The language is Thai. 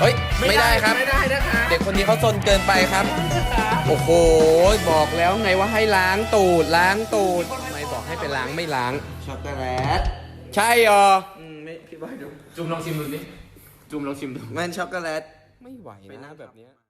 เฮ้ยไม่ได้ครับ ไม่ได้นะคะเด็กคนนี้เขาซนเกินไปครับ โอ้โห บอกแล้วไงว่าให้ล้างตูดล้างตูดทำไมบอกให้ไปล้างไม่ล้าง ช็อกโกแลต ใช่เหรออืมไม่พี่บอยดู จุ่มลองชิมดูสิจุ่มลองชิมดู มันช็อกโกแลต ไม่ไหวนะแบบเนี้ย